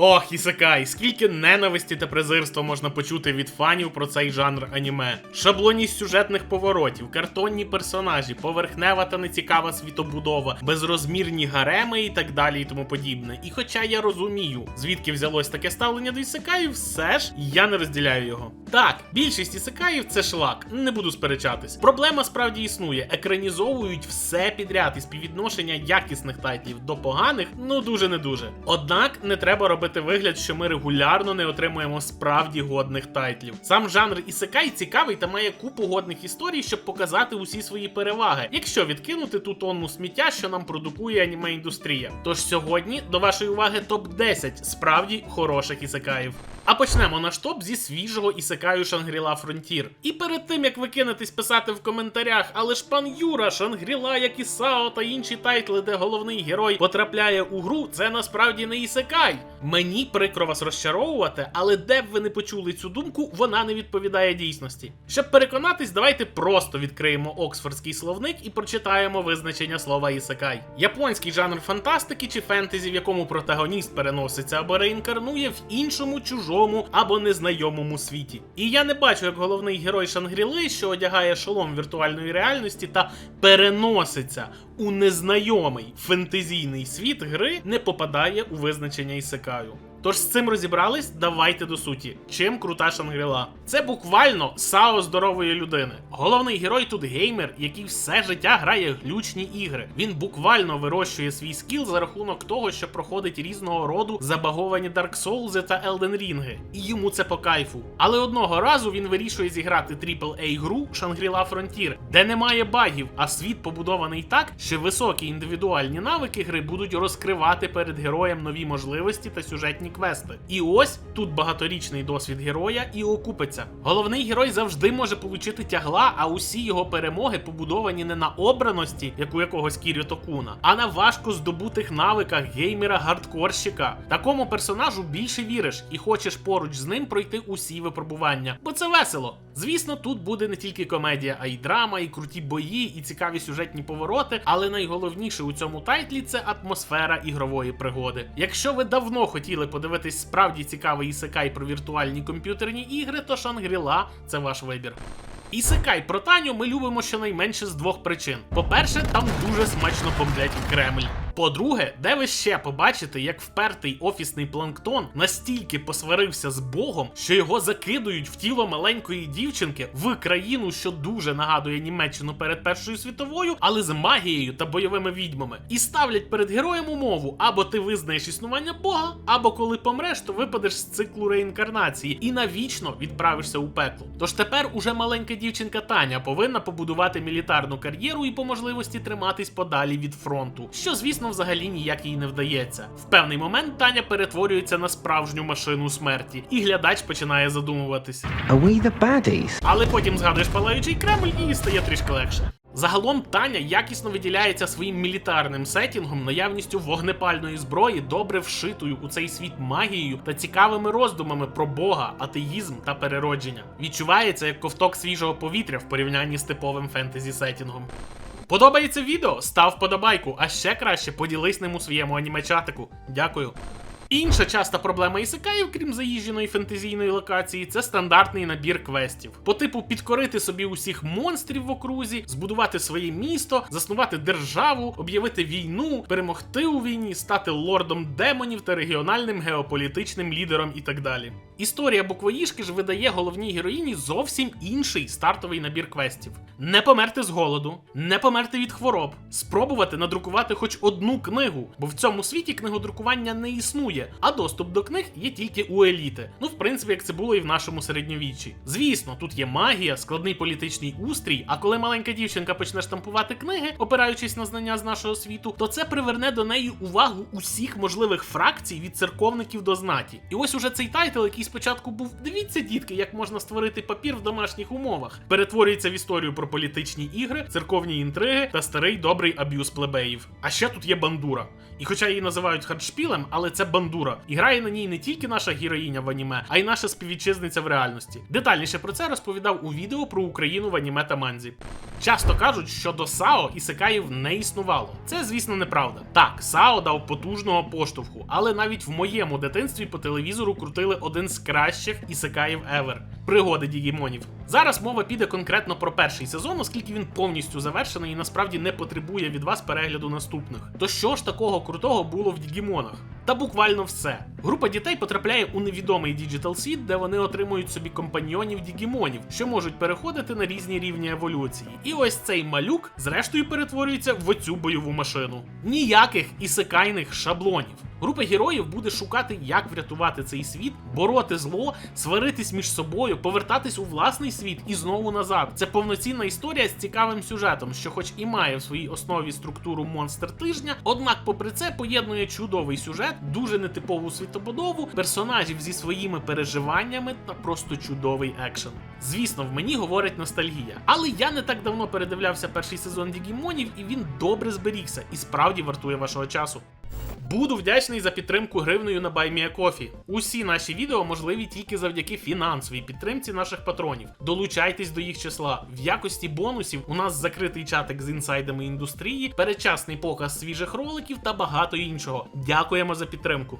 Ох, Ісакай, скільки ненависті та презирства можна почути від фанів про цей жанр аніме. Шаблонність сюжетних поворотів, картонні персонажі, поверхнева та нецікава світобудова, безрозмірні гареми і так далі і тому подібне. І хоча я розумію, звідки взялось таке ставлення до ісакаїв, все ж я не розділяю його. Так, більшість ісакаїв це шлак, не буду сперечатись. Проблема справді існує. Екранізовують все підряд і співвідношення якісних тайтлів до поганих, ну дуже не дуже. Однак не треба робити вигляд, що ми регулярно не отримуємо справді годних тайтлів. Сам жанр ісекай цікавий та має купу годних історій, щоб показати усі свої переваги, якщо відкинути ту тонну сміття, що нам продукує аніме індустрія. Тож сьогодні до вашої уваги топ 10 справді хороших ісекаїв. А почнемо наш топ зі свіжого ісекаю Шангріла Фронтір. І перед тим як ви кинетесь писати в коментарях, але ж пан Юра, Шангріла, як і Сао та інші тайтли, де головний герой потрапляє у гру, це насправді не ісекай. Мені прикро вас розчаровувати, але де б ви не почули цю думку, вона не відповідає дійсності. Щоб переконатись, давайте просто відкриємо Оксфордський словник і прочитаємо визначення слова ісекай. Японський жанр фантастики чи фентезі, в якому протагоніст переноситься або реінкарнує в іншому, чужому або незнайомому світі. І я не бачу, як головний герой Шангріли, що одягає шолом віртуальної реальності та переноситься у незнайомий фентезійний світ гри, не попадає у визначення ісекаю. Тож з цим розібрались, давайте до суті. Чим крута Шангріла? Це буквально сао здорової людини. Головний герой тут геймер, який все життя грає глючні ігри. Він буквально вирощує свій скіл за рахунок того, що проходить різного роду забаговані Dark Souls та Elden Ring. І йому це по кайфу. Але одного разу він вирішує зіграти AAA гру Shangri-La Frontier, де немає багів, а світ побудований так, що високі індивідуальні навики гри будуть розкривати перед героєм нові можливості та сюжетні квести. І ось тут багаторічний досвід героя і окупиться. Головний герой завжди може получити тягла, а усі його перемоги побудовані не на обраності, як у якогось Кірю Токуна, а на важко здобутих навиках геймера-гардкорщика. Такому персонажу більше віриш і хочеш поруч з ним пройти усі випробування, бо це весело. Звісно, тут буде не тільки комедія, а й драма, і круті бої, і цікаві сюжетні повороти. Але найголовніше у цьому тайтлі це атмосфера ігрової пригоди. Якщо ви давно хотіли подивитись справді цікавий ісекай про віртуальні комп'ютерні ігри, то Шангріла це ваш вибір. Ісекай про Таню ми любимо щонайменше з двох причин. По-перше, там дуже смачно бомблять Кремль. По-друге, де ви ще побачите, як впертий офісний планктон настільки посварився з Богом, що його закидують в тіло маленької дівчинки в країну, що дуже нагадує Німеччину перед Першою світовою, але з магією та бойовими відьмами, і ставлять перед героєм умову: або ти визнаєш існування Бога, або коли помреш, то випадеш з циклу реінкарнації і навічно відправишся у пекло. Тож тепер уже маленька дівчинка Таня повинна побудувати мілітарну кар'єру і по можливості триматись подалі від фронту, що звісно взагалі ніяк їй не вдається. В певний момент Таня перетворюється на справжню машину смерті, і глядач починає задумуватись. Are we the baddies? Але потім згадуєш палаючий Кремль і стає трішки легше. Загалом Таня якісно виділяється своїм мілітарним сетінгом, наявністю вогнепальної зброї, добре вшитою у цей світ магією та цікавими роздумами про Бога, атеїзм та переродження. Відчувається як ковток свіжого повітря в порівнянні з типовим фентезі сетінгом. Подобається відео? Став вподобайку, а ще краще поділись ним у своєму анімечатику. Дякую. Інша часта проблема ісикаїв, крім заїждженої фентезійної локації, це стандартний набір квестів. По типу підкорити собі усіх монстрів в окрузі, збудувати своє місто, заснувати державу, об'явити війну, перемогти у війні, стати лордом демонів та регіональним геополітичним лідером і так далі. Історія буквоїжки ж видає головній героїні зовсім інший стартовий набір квестів: не померти з голоду, не померти від хвороб, спробувати надрукувати хоч одну книгу, бо в цьому світі книгодрукування не існує, а доступ до книг є тільки у еліти. Ну, в принципі, як це було і в нашому середньовіччі. Звісно, тут є магія, складний політичний устрій. А коли маленька дівчинка почне штампувати книги, опираючись на знання з нашого світу, то це приверне до неї увагу усіх можливих фракцій від церковників до знаті. І ось уже цей тайтл, який спочатку був дивіться, дітки, як можна створити папір в домашніх умовах. Перетворюється в історію про політичні ігри, церковні інтриги та старий добрий аб'юз плебеїв. А ще тут є бандура. І хоча її називають хардшпілем, але це бандура. І грає на ній не тільки наша героїня в аніме, а й наша співвітчизниця в реальності. Детальніше про це розповідав у відео про Україну в аніме та манзі. Часто кажуть, що до САО ісекаїв не існувало. Це, звісно, неправда. Так, САО дав потужного поштовху, але навіть в моєму дитинстві по телевізору крутили один з кращих ісекаїв ever – пригоди Дігімонів. Зараз мова піде конкретно про перший сезон, оскільки він повністю завершений і насправді не потребує від вас перегляду наступних. То що ж такого крутого було в Дігімонах? Та буквально все. Група дітей потрапляє у невідомий діджитал світ, де вони отримують собі компаньйонів дігімонів, що можуть переходити на різні рівні еволюції. І ось цей малюк, зрештою, перетворюється в оцю бойову машину. Ніяких ісикайних шаблонів. Група героїв буде шукати, як врятувати цей світ, бороти зло, сваритись між собою, повертатись у власний світ і знову назад. Це повноцінна історія з цікавим сюжетом, що, хоч і має в своїй основі структуру монстр тижня, однак, попри це, поєднує чудовий сюжет, дуже нетипову світобудову, персонажів зі своїми переживаннями та просто чудовий екшен. Звісно, в мені говорить ностальгія, але я не так давно передивлявся перший сезон Дігімонів, і він добре зберігся і справді вартує вашого часу. Буду вдячний за підтримку гривнею на BuyMeACoffee. Усі наші відео можливі тільки завдяки фінансовій підтримці наших патронів. Долучайтесь до їх числа. В якості бонусів у нас закритий чатик з інсайдами індустрії, передчасний показ свіжих роликів та багато іншого. Дякуємо за підтримку.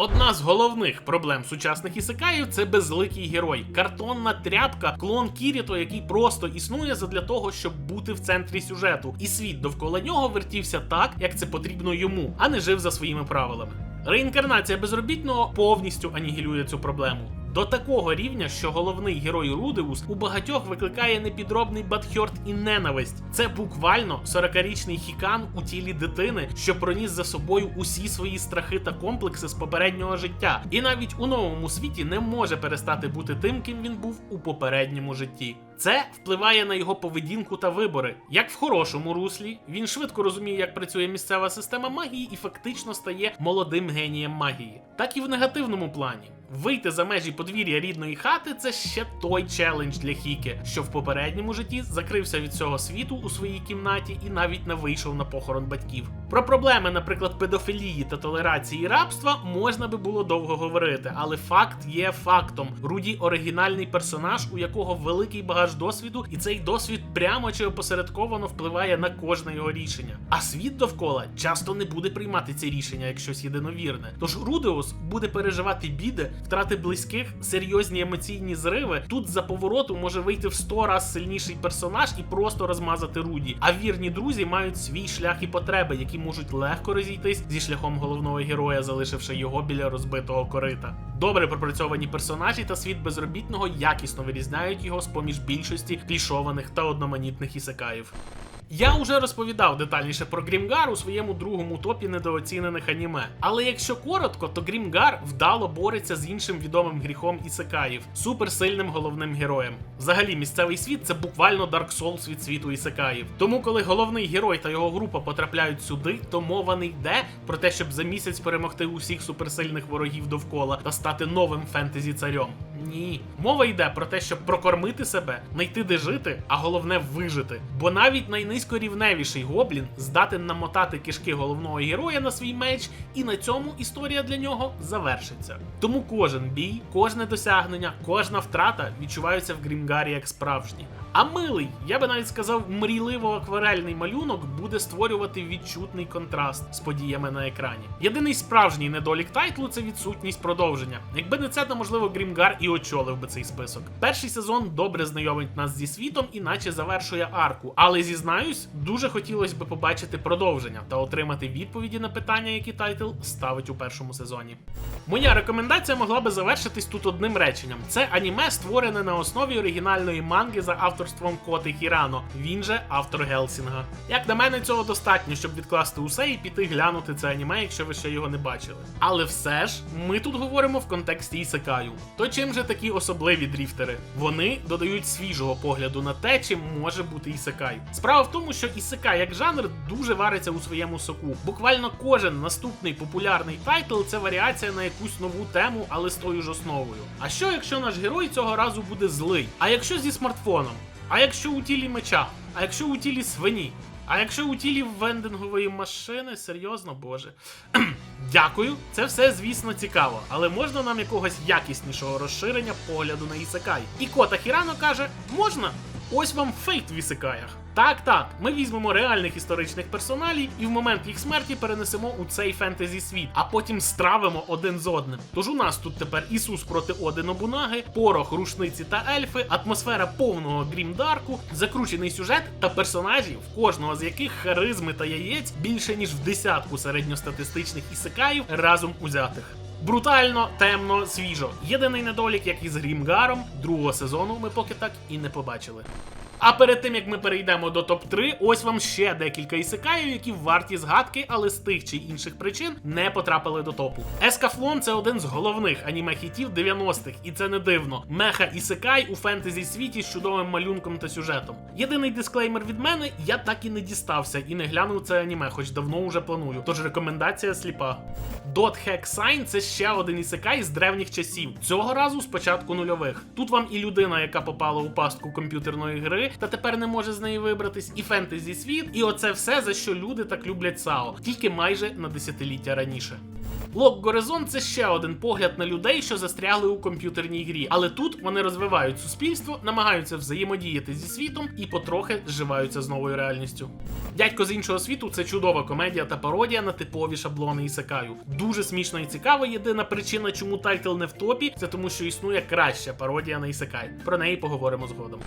Одна з головних проблем сучасних ісикаїв це безликий герой, картонна тряпка, клон Кіріто, який просто існує задля того, щоб бути в центрі сюжету, і світ довкола нього вертівся так, як це потрібно йому, а не жив за своїми правилами. Реінкарнація безробітного повністю анігілює цю проблему. До такого рівня, що головний герой Рудеус у багатьох викликає непідробний Батхьорт і ненависть. Це буквально 40-річний хікан у тілі дитини, що проніс за собою усі свої страхи та комплекси з попереднього життя, і навіть у новому світі не може перестати бути тим, ким він був у попередньому житті. Це впливає на його поведінку та вибори. Як в хорошому руслі, він швидко розуміє, як працює місцева система магії і фактично стає молодим генієм магії, так і в негативному плані. Вийти за межі подвір'я рідної хати це ще той челендж для Хіке, що в попередньому житті закрився від цього світу у своїй кімнаті і навіть не вийшов на похорон батьків. Про проблеми, наприклад, педофілії та толерації рабства можна би було довго говорити, але факт є фактом. Руді оригінальний персонаж, у якого великий багаж досвіду, і цей досвід прямо чи опосередковано впливає на кожне його рішення. А світ довкола часто не буде приймати ці рішення як щось єдиновірне. Тож Рудеус буде переживати біди, втрати близьких, серйозні емоційні зриви. Тут за повороту може вийти в сто раз сильніший персонаж і просто розмазати Руді. А вірні друзі мають свій шлях і потреби, які можуть легко розійтись зі шляхом головного героя, залишивши його біля розбитого корита. Добре пропрацьовані персонажі та світ безробітного якісно вирізняють його з поміж більшості клішованих та одноманітних ісекаїв. Я вже розповідав детальніше про Грімгар у своєму другому топі недооцінених аніме. Але якщо коротко, то Грімгар вдало бореться з іншим відомим гріхом ісекаїв суперсильним головним героєм. Взагалі, місцевий світ це буквально Dark Souls від світу ісекаїв. Тому, коли головний герой та його група потрапляють сюди, то мова не йде про те, щоб за місяць перемогти усіх суперсильних ворогів довкола та стати новим фентезі царем. Ні, мова йде про те, щоб прокормити себе, знайти де жити, а головне вижити. Бо навіть найнизькорівневіший гоблін здатен намотати кишки головного героя на свій меч, і на цьому історія для нього завершиться. Тому кожен бій, кожне досягнення, кожна втрата відчуваються в Грімгарі як справжні. А милий, я би навіть сказав, мрійливо акварельний малюнок буде створювати відчутний контраст з подіями на екрані. Єдиний справжній недолік тайтлу це відсутність продовження. Якби не це, то можливо Грімгар і очолив би цей список. Перший сезон добре знайомить нас зі світом, іначе завершує арку. Але зізнаюсь, дуже хотілося б побачити продовження та отримати відповіді на питання, які тайтл ставить у першому сезоні. Моя рекомендація могла би завершитись тут одним реченням: це аніме створене на основі оригінальної манги за авторством Коти Хірано. Він же автор Гелсінга. Як на мене, цього достатньо, щоб відкласти усе і піти глянути це аніме, якщо ви ще його не бачили. Але все ж, ми тут говоримо в контексті ісекаю. То чим же вже такі особливі дріфтери. Вони додають свіжого погляду на те, чим може бути ісекай. Справа в тому, що ісекай як жанр дуже вариться у своєму соку. Буквально кожен наступний популярний тайтл це варіація на якусь нову тему, але з тою ж основою. А що якщо наш герой цього разу буде злий? А якщо зі смартфоном? А якщо у тілі меча? А якщо у тілі свині? А якщо у тілі вендингової машини, серйозно, боже. Дякую, це все, звісно, цікаво, але можна нам якогось якіснішого розширення погляду на ісекай. І Кота Хірано каже: можна? Ось вам фейт в ісекаях. Так, так, ми візьмемо реальних історичних персоналій і в момент їх смерті перенесемо у цей фентезі світ, а потім стравимо один з одним. Тож у нас тут тепер Ісус проти Одино Бунаги, порох, рушниці та ельфи, атмосфера повного грімдарку, закручений сюжет та персонажі, в кожного з яких харизми та яєць більше ніж в десятку середньостатистичних ісекаїв разом узятих. Брутально, темно, свіжо. Єдиний недолік, як і з Грімгаром, другого сезону ми поки так і не побачили. А перед тим як ми перейдемо до топ-3, ось вам ще декілька ісекаїв, які варті згадки, але з тих чи інших причин не потрапили до топу. Ескафлон це один з головних аніме-хітів 90-х, і це не дивно. Меха ісекай у фентезі світі з чудовим малюнком та сюжетом. Єдиний дисклеймер від мене, я так і не дістався і не глянув це аніме, хоч давно уже планую. Тож рекомендація сліпа. Dot Hack Sign це ще один ісекай з древніх часів. Цього разу з початку нульових. Тут вам і людина, яка попала у пастку комп'ютерної гри, та тепер не може з неї вибратись, і фентезі світ, і оце все, за що люди так люблять САО, тільки майже на десятиліття раніше. Лок Горизон це ще один погляд на людей, що застрягли у комп'ютерній грі. Але тут вони розвивають суспільство, намагаються взаємодіяти зі світом і потрохи зживаються з новою реальністю. Дядько з іншого світу це чудова комедія та пародія на типові шаблони Ісакаю. Дуже смішно і цікаво. Єдина причина, чому тайтл не в топі, це тому, що існує краща пародія на Ісакай. Про неї поговоримо згодом.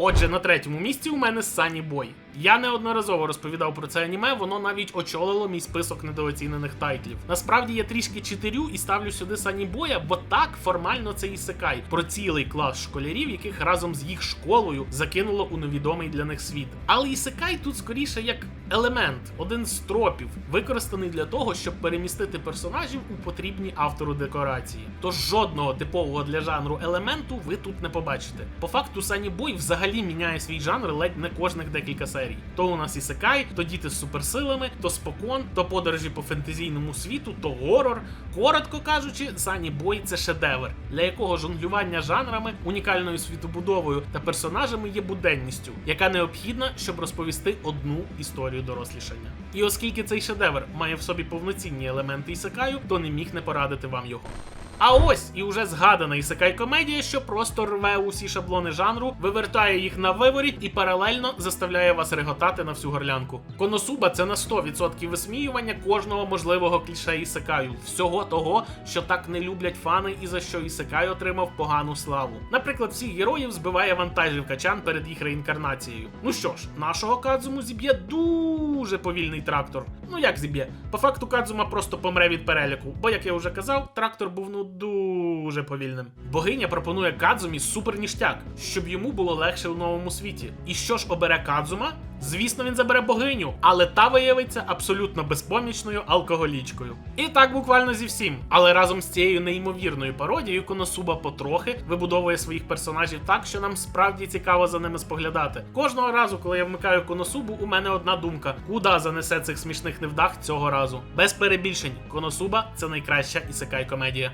Отже, на третьому місці у мене Сані Бой. Я неодноразово розповідав про це аніме, воно навіть очолило мій список недооцінених тайтлів. Насправді я трішки читерю і ставлю сюди Сані Боя, бо так формально це ісекай про цілий клас школярів, яких разом з їх школою закинуло у невідомий для них світ. Але ісекай тут скоріше як елемент, один з тропів, використаний для того, щоб перемістити персонажів у потрібні автору декорації. Тож жодного типового для жанру елементу ви тут не побачите. По факту Сані Бой взагалі міняє свій жанр ледь не кожних декілька серій. То у нас ісекай, то діти з суперсилами, то спокон, то подорожі по фентезійному світу, то горор. Коротко кажучи, Сані Бой це шедевр, для якого жонглювання жанрами, унікальною світобудовою та персонажами є буденністю, яка необхідна, щоб розповісти одну історію дорослішання. І оскільки цей шедевр має в собі повноцінні елементи ісекаю, то не міг не порадити вам його. А ось і вже згадана ісекай комедія, що просто рве усі шаблони жанру, вивертає їх на виворіт і паралельно заставляє вас реготати на всю горлянку. Коносуба це на 100% висміювання кожного можливого кліше ісекаю, всього того, що так не люблять фани і за що ісекай отримав погану славу. Наприклад, всіх героїв збиває вантажівка чан перед їх реінкарнацією. Ну що ж, нашого Кадзуму зіб'є дуже повільний трактор. Ну як зіб'є? По факту Кадзума просто помре від переляку, бо як я вже казав, трактор був ну дуже повільним. Богиня пропонує Кадзумі суперніштяк, щоб йому було легше в новому світі. І що ж обере Кадзума? Звісно, він забере богиню, але та виявиться абсолютно безпомічною алкоголічкою. І так буквально зі всім. Але разом з цією неймовірною пародією Коносуба потрохи вибудовує своїх персонажів так, що нам справді цікаво за ними споглядати. Кожного разу, коли я вмикаю Коносубу, у мене одна думка: куди занесе цих смішних невдах цього разу? Без перебільшень, Коносуба це найкраща ісекай комедія.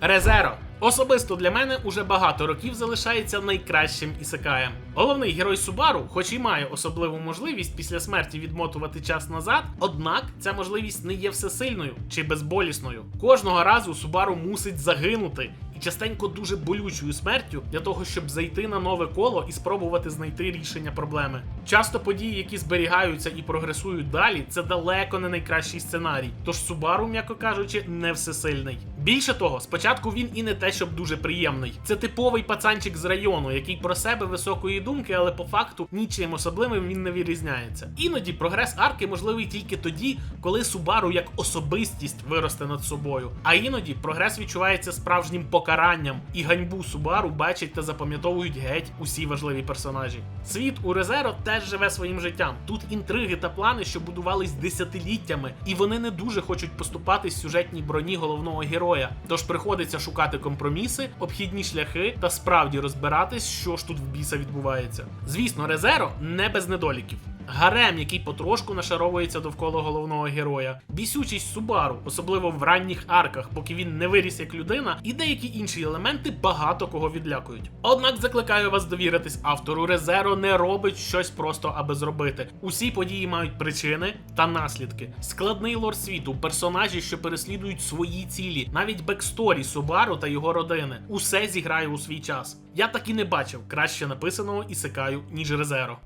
Резеро. Особисто для мене уже багато років залишається найкращим ісекаєм. Головний герой Субару, хоч і має особливу можливість після смерті відмотувати час назад, однак ця можливість не є всесильною чи безболісною. Кожного разу Субару мусить загинути. Частенько дуже болючою смертю для того, щоб зайти на нове коло і спробувати знайти рішення проблеми. Часто події, які зберігаються і прогресують далі, це далеко не найкращий сценарій. Тож Субару, м'яко кажучи, не всесильний. Більше того, спочатку він і не те, щоб дуже приємний. Це типовий пацанчик з району, який про себе високої думки, але по факту нічим особливим він не вирізняється. Іноді прогрес арки можливий тільки тоді, коли Субару як особистість виросте над собою. А іноді прогрес відчувається справжнім покаранням, і ганьбу Субару бачать та запам'ятовують геть усі важливі персонажі. Світ у Резеро теж живе своїм життям. Тут інтриги та плани, що будувались десятиліттями, і вони не дуже хочуть поступатись сюжетній броні головного героя героя. Тож приходиться шукати компроміси, обхідні шляхи та справді розбиратись, що ж тут в біса відбувається. Звісно, Резеро не без недоліків. Гарем, який потрошку нашаровується довкола головного героя, бісючість Субару, особливо в ранніх арках, поки він не виріс як людина, і деякі інші елементи багато кого відлякують. Однак закликаю вас довіритись автору Резеро не робить щось просто аби зробити. Усі події мають причини та наслідки. Складний лор світу, персонажі, що переслідують свої цілі, навіть бексторі Субару та його родини. Усе зіграє у свій час. Я так і не бачив краще написаного ісекаю, ніж Резеро.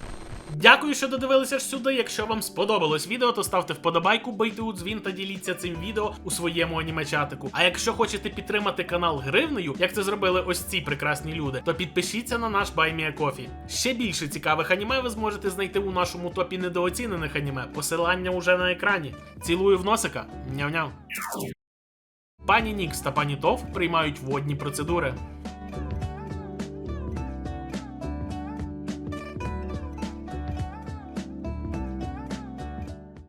Дякую, що додивилися аж сюди. Якщо вам сподобалось відео, то ставте вподобайку, бийте у дзвін та діліться цим відео у своєму анімечатику. А якщо хочете підтримати канал гривнею, як це зробили ось ці прекрасні люди, то підпишіться на наш BuyMeACoffee. Ще більше цікавих аніме ви зможете знайти у нашому топі недооцінених аніме. Посилання уже на екрані. Цілую в носика. Няв-няв. Пані Нікс та пані Тов приймають водні процедури.